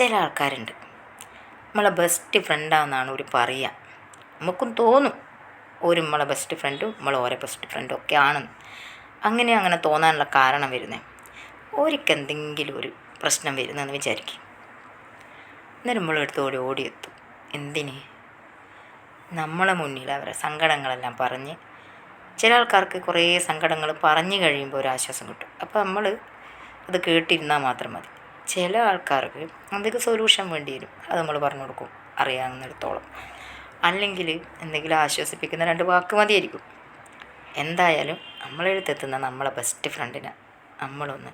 ചില ആൾക്കാരുണ്ട്. നമ്മളെ ബെസ്റ്റ് ഫ്രണ്ടാണെന്നാണ് ഒരു പറയുക നമുക്കും തോന്നും. ഒരു നമ്മളെ ബെസ്റ്റ് ഫ്രണ്ടും നമ്മളെ ഓരോ ബെസ്റ്റ് ഫ്രണ്ടും ഒക്കെ ആണെന്ന്. അങ്ങനെ അങ്ങനെ തോന്നാനുള്ള കാരണം വരുന്നത് ഓർക്ക് എന്തെങ്കിലും ഒരു പ്രശ്നം വരുന്നതെന്ന് വിചാരിക്കും. അന്നേരം നമ്മളെടുത്ത് ഓടി ഓടിയെത്തും. എന്തിന്? നമ്മളെ മുന്നിൽ അവരെ സങ്കടങ്ങളെല്ലാം പറഞ്ഞ് ചില ആൾക്കാർക്ക് കുറേ സങ്കടങ്ങൾ പറഞ്ഞു കഴിയുമ്പോൾ ഒരു ആശ്വാസം കിട്ടും. അപ്പോൾ നമ്മൾ അത് കേട്ടിരുന്നാൽ മാത്രം മതി. ചില ആൾക്കാർക്ക് എന്തെങ്കിലും സൊല്യൂഷൻ വേണ്ടി വരും അത് നമ്മൾ പറഞ്ഞു കൊടുക്കും. അറിയാവുന്നിടത്തോളം. അല്ലെങ്കിൽ എന്തെങ്കിലും ആശ്വസിപ്പിക്കുന്ന രണ്ട് വാക്ക് മതിയായിരിക്കും. എന്തായാലും നമ്മളെടുത്തെത്തുന്ന നമ്മളെ ബെസ്റ്റ് ഫ്രണ്ടിനെ നമ്മളൊന്ന്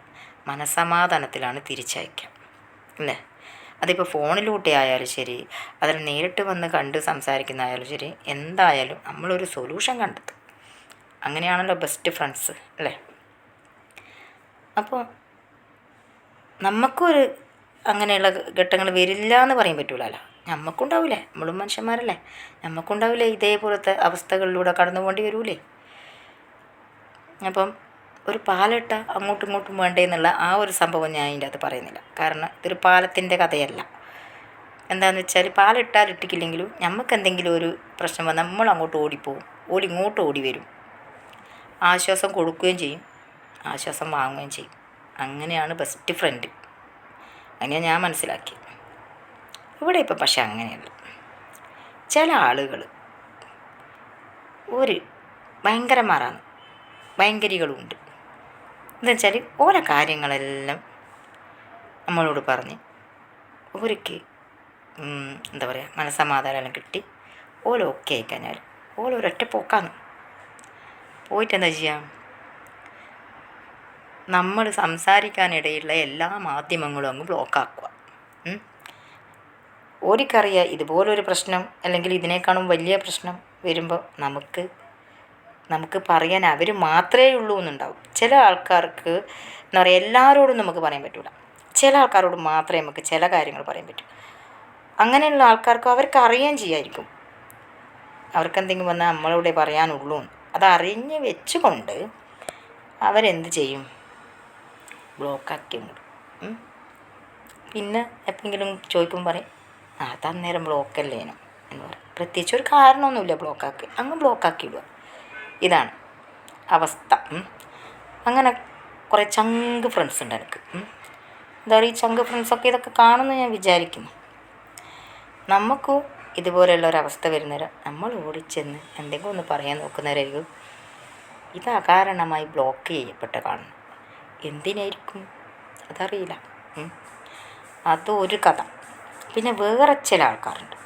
മനസമാധാനത്തിലാണ് തിരിച്ചയക്കുക അല്ലേ അതിപ്പോൾ ഫോണിലൂടെ ആയാലും ശരി അതിൽ നേരിട്ട് വന്ന് കണ്ട് സംസാരിക്കുന്നതായാലും ശരി എന്തായാലും നമ്മളൊരു സൊല്യൂഷൻ കണ്ടെത്തും. അങ്ങനെയാണല്ലോ ബെസ്റ്റ് ഫ്രണ്ട്സ് അല്ലേ? അപ്പോൾ നമുക്കൊരു അങ്ങനെയുള്ള ഘട്ടങ്ങൾ വരില്ല എന്ന് പറയാൻ പറ്റൂലല്ലോ. നമുക്കുണ്ടാവില്ലേ നമ്മളും മനുഷ്യന്മാരല്ലേ? നമുക്കുണ്ടാവില്ലേ ഇതേപോലത്തെ അവസ്ഥകളിലൂടെ കടന്നു പോകേണ്ടി വരൂലേ? അപ്പം ഒരു പാലിട്ട അങ്ങോട്ടും ഇങ്ങോട്ടും വേണ്ടേ എന്നുള്ള ആ ഒരു സംഭവം ഞാൻ അതിന്റെ അകത്ത് പറയുന്നില്ല. കാരണം ഇതൊരു പാലത്തിന്റെ കഥയല്ല. എന്താണെന്ന് വെച്ചാൽ പാലിട്ടാൽ ഇട്ടിക്കില്ലെങ്കിലും നമുക്ക് എന്തെങ്കിലും ഒരു പ്രശ്നം വന്നാൽ നമ്മൾ അങ്ങോട്ട് ഓടിപ്പോവും. ഓടി ഇങ്ങോട്ട് ഓടി വരും. ആശ്വാസം കൊടുക്കുകയും ചെയ്യും. ആശ്വാസം വാങ്ങുകയും ചെയ്യും. അങ്ങനെയാണ് ബെസ്റ്റ് ഫ്രണ്ട് അങ്ങനെ ഞാൻ മനസ്സിലാക്കി. ഇവിടെ ഇപ്പം പക്ഷെ അങ്ങനെയല്ല. ചില ആളുകൾ ഒരു ഭയങ്കരന്മാരാണ് ഭയങ്കരികളുമുണ്ട് എന്താ വെച്ചാൽ ഓരോ കാര്യങ്ങളെല്ലാം നമ്മളോട് പറഞ്ഞ് ഓർക്ക് എന്താ പറയുക മനസ്സമാധാനം കിട്ടി. ഓല ഓക്കെ ആയിക്കഴിഞ്ഞാൽ ഓല ഒരൊറ്റ പോക്കാന്ന് പോയിട്ട് എന്താ ചെയ്യാം? നമ്മൾ സംസാരിക്കാനിടയുള്ള എല്ലാ മാധ്യമങ്ങളും അങ്ങ് ബ്ലോക്കാക്കുക. ഓരിക്കറിയ ഇതുപോലൊരു പ്രശ്നം അല്ലെങ്കിൽ ഇതിനേക്കാളും വലിയ പ്രശ്നം വരുമ്പോൾ നമുക്ക് നമുക്ക് പറയാൻ അവർ മാത്രമേ ഉള്ളൂ എന്നുണ്ടാവും. ചില ആൾക്കാർക്ക് എന്താ പറയുക എല്ലാവരോടും നമുക്ക് പറയാൻ പറ്റില്ല ചില ആൾക്കാരോട് മാത്രമേ നമുക്ക് ചില കാര്യങ്ങൾ പറയാൻ പറ്റൂ. അങ്ങനെയുള്ള ആൾക്കാർക്ക് അവർക്ക് അറിയാൻ ചെയ്യായിരിക്കും. അവർക്ക് എന്തെങ്കിലും വന്നാൽ നമ്മളോടെ പറയാനുള്ളൂ അതറിഞ്ഞ് വെച്ചുകൊണ്ട് അവരെന്ത് ചെയ്യും? ബ്ലോക്കാക്കി വിടും പിന്നെ എപ്പോഴെങ്കിലും ചോദിക്കുമ്പോൾ പറയും ആ ബ്ലോക്ക് ബ്ലോക്കല്ലേനു എന്ന് പറയും. പ്രത്യേകിച്ച് ഒരു കാരണമൊന്നുമില്ല ബ്ലോക്കാക്കി. അങ്ങ് ബ്ലോക്കാക്കി ഇടുക ഇതാണ് അവസ്ഥ. അങ്ങനെ കുറേ ചങ്ക് ഫ്രണ്ട്സ് ഉണ്ട് എനിക്ക്. എന്താ പറയുക ഈ ചങ്ക് ഫ്രണ്ട്സൊക്കെ ഇതൊക്കെ കാണുമെന്ന് ഞാൻ വിചാരിക്കുന്നു. നമുക്കും ഇതുപോലെയുള്ള ഒരവസ്ഥ വരുന്നവരെ നമ്മൾ ഓടിച്ചെന്ന് എന്തെങ്കിലും ഒന്ന് പറയാൻ നോക്കുന്നവരായിരിക്കും. ഇത് അകാരണമായി ബ്ലോക്ക് ചെയ്യപ്പെട്ട കാണുന്നു എന്തിനായിരിക്കും? അതറിയില്ല. അതൊരു കഥ. പിന്നെ വേറെ ചില ആൾക്കാരുണ്ട്.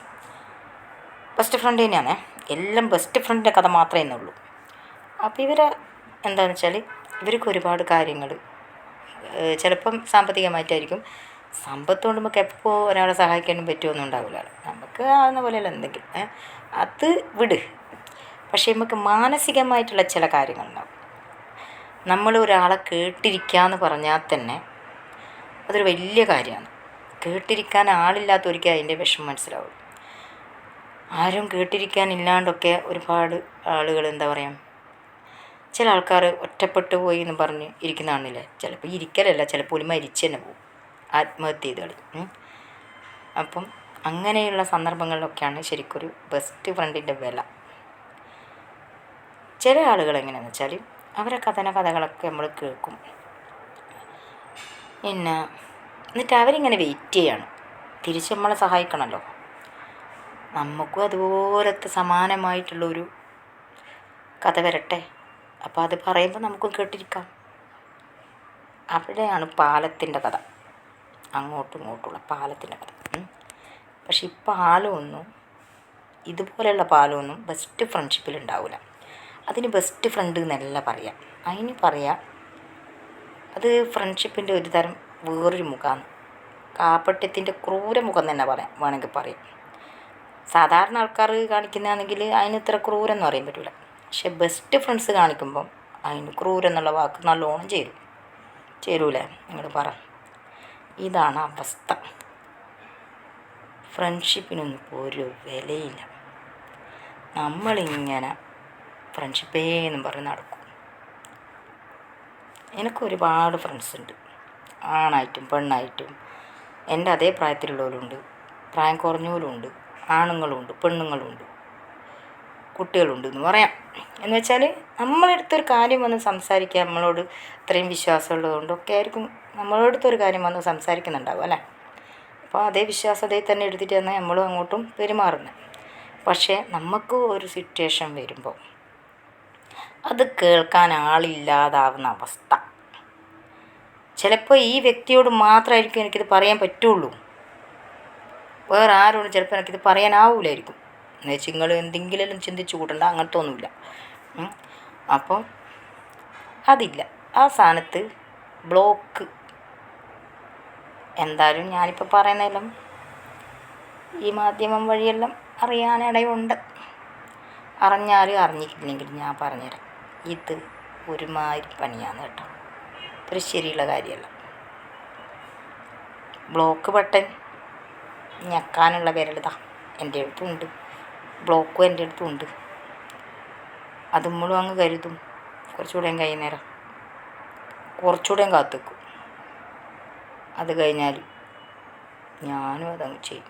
ബെസ്റ്റ് ഫ്രണ്ട് തന്നെയാണ്. എല്ലാം ബെസ്റ്റ് ഫ്രണ്ടിന്റെ കഥ മാത്രമേ എന്നുള്ളൂ അപ്പോൾ ഇവരെ എന്താണെന്ന് വെച്ചാൽ ഇവർക്ക് ഒരുപാട് കാര്യങ്ങൾ ചിലപ്പം സാമ്പത്തികമായിട്ടായിരിക്കും. സമ്പത്ത് കൊണ്ട് നമുക്ക് എപ്പോൾ ഒരാളെ സഹായിക്കാനും പറ്റുമൊന്നും ഉണ്ടാവില്ല. നമുക്ക് ആവുന്ന പോലെയല്ല എന്തെങ്കിലും അത് വിട്. പക്ഷേ നമുക്ക് മാനസികമായിട്ടുള്ള ചില കാര്യങ്ങളുണ്ടാവും. നമ്മൾ ഒരാളെ കേട്ടിരിക്കുക എന്ന് പറഞ്ഞാൽ തന്നെ അതൊരു വലിയ കാര്യമാണ്. കേട്ടിരിക്കാൻ ആളില്ലാത്തവർക്ക് അതിന്റെ വിഷമം മനസ്സിലാവും. ആരും കേട്ടിരിക്കാനില്ലാണ്ടൊക്കെ ഒരുപാട് ആളുകൾ എന്താ പറയുക ചില ആൾക്കാർ ഒറ്റപ്പെട്ടു പോയി എന്ന് പറഞ്ഞ് ഇരിക്കുന്നതാണില്ലേ? ചിലപ്പോൾ ഇരിക്കലല്ല ചിലപ്പോൾ ഒരു മരിച്ചു തന്നെ പോകും. ആത്മഹത്യ ചെയ്ത് കളി. അപ്പം അങ്ങനെയുള്ള സന്ദർഭങ്ങളിലൊക്കെയാണ് ശരിക്കൊരു ബെസ്റ്റ് ഫ്രണ്ടിന്റെ വില. ചില ആളുകൾ എങ്ങനെയാണെന്ന് വെച്ചാൽ അവരെ കഥന കഥകളൊക്കെ നമ്മൾ കേൾക്കും. പിന്നെ എന്നിട്ട് അവരിങ്ങനെ വെയിറ്റ് ചെയ്യാണ്. തിരിച്ച് നമ്മളെ സഹായിക്കണമല്ലോ നമുക്കും അതുപോലത്തെ സമാനമായിട്ടുള്ളൊരു കഥ വരട്ടെ. അപ്പോൾ അത് പറയുമ്പോൾ നമുക്കും കേട്ടിരിക്കാം. അവിടെയാണ് പാലത്തിന്റെ കഥ. അങ്ങോട്ടും ഇങ്ങോട്ടുള്ള പാലത്തിന്റെ കഥ. പക്ഷെ ഈ പാലമൊന്നും ഇതുപോലെയുള്ള പാലമൊന്നും ബെസ്റ്റ് ഫ്രണ്ട്ഷിപ്പിൽ ഉണ്ടാവില്ല. അതിന് ബെസ്റ്റ് ഫ്രണ്ട് എന്നല്ല പറയാം. അതിന് പറയാം അത് ഫ്രണ്ട്ഷിപ്പിന്റെ ഒരു തരം വേറൊരു മുഖമാണ് കാപ്പട്യത്തിന്റെ ക്രൂര മുഖം തന്നെ പറയാം വേണമെങ്കിൽ പറയാം. സാധാരണ ആൾക്കാർ കാണിക്കുന്നതാണെങ്കിൽ അതിന് ഇത്ര ക്രൂരെന്ന് പറയാൻ പറ്റില്ല പക്ഷെ ബെസ്റ്റ് ഫ്രണ്ട്സ് കാണിക്കുമ്പം അതിന് ക്രൂരെന്നുള്ള വാക്ക് നല്ലോണം ചേരും. ചേരൂലേ? നിങ്ങൾ പറ. ഇതാണ് അവസ്ഥ. ഫ്രണ്ട്ഷിപ്പിനൊന്നും ഒരു വിലയില്ല. നമ്മളിങ്ങനെ ഫ്രണ്ട്ഷിപ്പേ എന്നും പറഞ്ഞ് നടക്കും. എനിക്ക് ഒരുപാട് ഫ്രണ്ട്സ് ഉണ്ട്. ആണായിട്ടും പെണ്ണായിട്ടും. എന്റെ അതേ പ്രായത്തിലുള്ളവരുണ്ട്. പ്രായം കുറഞ്ഞവരുണ്ട്. ആണുങ്ങളുണ്ട്. പെണ്ണുങ്ങളുണ്ട്. കുട്ടികളുണ്ട് എന്ന് പറയാം. എന്ന് വെച്ചാൽ നമ്മളെടുത്തൊരു കാര്യം വന്ന് സംസാരിക്കാൻ നമ്മളോട് ഇത്രയും വിശ്വാസമുള്ളതുകൊണ്ടൊക്കെ ആയിരിക്കും നമ്മളടുത്തൊരു കാര്യം വന്ന് സംസാരിക്കുന്നുണ്ടാവും അല്ലേ? അപ്പോൾ അതേ വിശ്വാസതയിൽ തന്നെ എടുത്തിട്ട് തന്നെ നമ്മളും അങ്ങോട്ടും പെരുമാറുന്നത്. പക്ഷേ നമുക്ക് ഒരു സിറ്റുവേഷൻ വരുമ്പോൾ അത് കേൾക്കാൻ ആളില്ലാതാവുന്ന അവസ്ഥ. ചിലപ്പോൾ ഈ വ്യക്തിയോട് മാത്രമായിരിക്കും എനിക്കിത് പറയാൻ പറ്റുള്ളൂ. വേറെ ആരോടും ചിലപ്പോൾ എനിക്കിത് പറയാനാവില്ലായിരിക്കും എന്ന് വെച്ചാൽ നിങ്ങൾ എന്തെങ്കിലും ചിന്തിച്ചു കൂട്ടണ്ട അങ്ങനത്തെ ഒന്നുമില്ല ഉം. അപ്പം അതില്ല. ആ സ്ഥാനത്ത് ബ്ലോക്ക്. എന്തായാലും ഞാനിപ്പോൾ പറയുന്നതെല്ലാം ഈ മാധ്യമം വഴിയെല്ലാം അറിയാനിടയുണ്ട് അറിഞ്ഞാലും അറിഞ്ഞിട്ടില്ലെങ്കിൽ ഞാൻ പറഞ്ഞുതരാം. ഇത് ഒരുമാതിരി പണിയാണ് കേട്ടോ. ഒരു ശരിയുള്ള കാര്യമല്ല. ബ്ലോക്ക് ബട്ടൺ ഞെക്കാനുള്ള വിരലിതാ എന്റെ അടുത്തുണ്ട്. ബ്ലോക്കും എന്റെ അടുത്തുണ്ട്. അതുമ്പോഴും അങ്ങ് കരുതും. കുറച്ചുകൂടെയും കഴിയുന്നേരം കുറച്ചുകൂടെയും കാത്തുക്കും. അത് കഴിഞ്ഞാൽ ഞാനും അതങ്ങ് ചെയ്യും.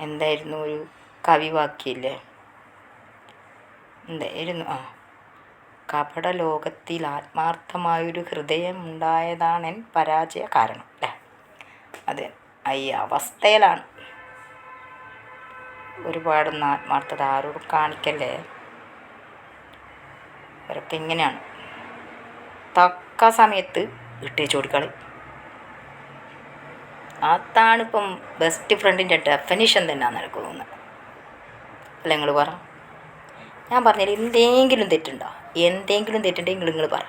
എന്തായിരുന്നു ഒരു കവിവാക്യമില്ലേ? എന്തായിരുന്നു ആ. കപട ലോകത്തിൽ ആത്മാർത്ഥമായൊരു എൻ പരാജയ കാരണം അല്ലേ അതെ ഈ അവസ്ഥയിലാണ്. ഒരുപാടൊന്നും ആത്മാർത്ഥത ആരോടും കാണിക്കല്ലേ? ഇവരൊക്കെ ഇങ്ങനെയാണ്. തക്ക സമയത്ത് ഇട്ടേച്ച് കൊടുക്കളി അതാണിപ്പം ബെസ്റ്റ് ഫ്രണ്ടിന്റെ ഡെഫിനിഷൻ തന്നെയാണെന്ന് എനിക്ക് തോന്നുന്നത്. അല്ല നിങ്ങൾ പറ? ഞാൻ പറഞ്ഞാൽ എന്തെങ്കിലും തെറ്റുണ്ടോ? എന്തെങ്കിലും തെറ്റുണ്ടെങ്കിൽ നിങ്ങൾ പറ.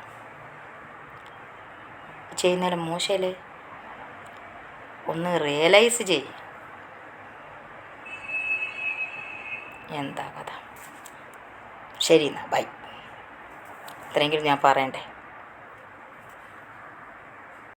ചെയ്യുന്നതിന് മോശമല്ലേ ഒന്ന് റിയലൈസ് ചെയ്യ്. എന്താ കഥ? ശരി എന്നാ ബൈ ഇത്രയെങ്കിലും ഞാൻ പറയണ്ടേ?